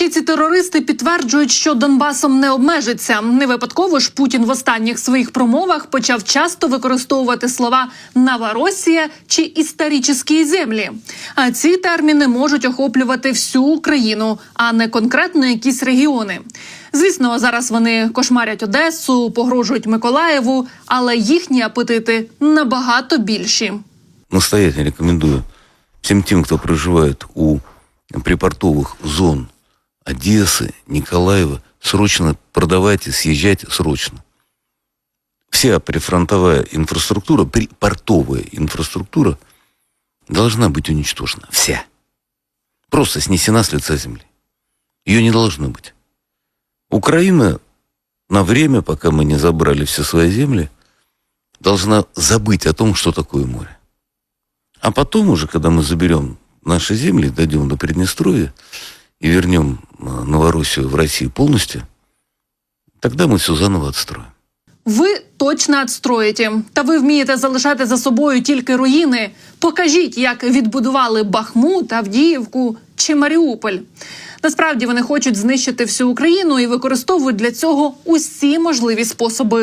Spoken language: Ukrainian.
ще ці терористи підтверджують, що Донбасом не обмежиться. Не випадково ж Путін в останніх своїх промовах почав часто використовувати слова Новоросія чи історичні землі. А ці терміни можуть охоплювати всю Україну, а не конкретно якісь регіони. Звісно, зараз вони кошмарять Одесу, погрожують Миколаєву, але їхні апетити набагато більші. настоятельно рекомендую всем тем, кто проживает у припортовых зон Одессы, Николаева, срочно продавайте, съезжайте срочно. Вся прифронтовая инфраструктура, припортовая инфраструктура должна быть уничтожена. Вся. Просто снесена с лица земли. Ее не должно быть. Украина на время, пока мы не забрали все свои земли, должна забыть о том, что такое море. А потом уже, когда мы заберем наши земли, дойдем до Приднестровья и вернем Новороссию в Россию полностью, тогда мы все заново отстроим. Ви точно відстроїте. Та ви вмієте залишати за собою тільки руїни. Покажіть, як відбудували Бахмут, Авдіївку чи Маріуполь. Насправді вони хочуть знищити всю Україну і використовують для цього усі можливі способи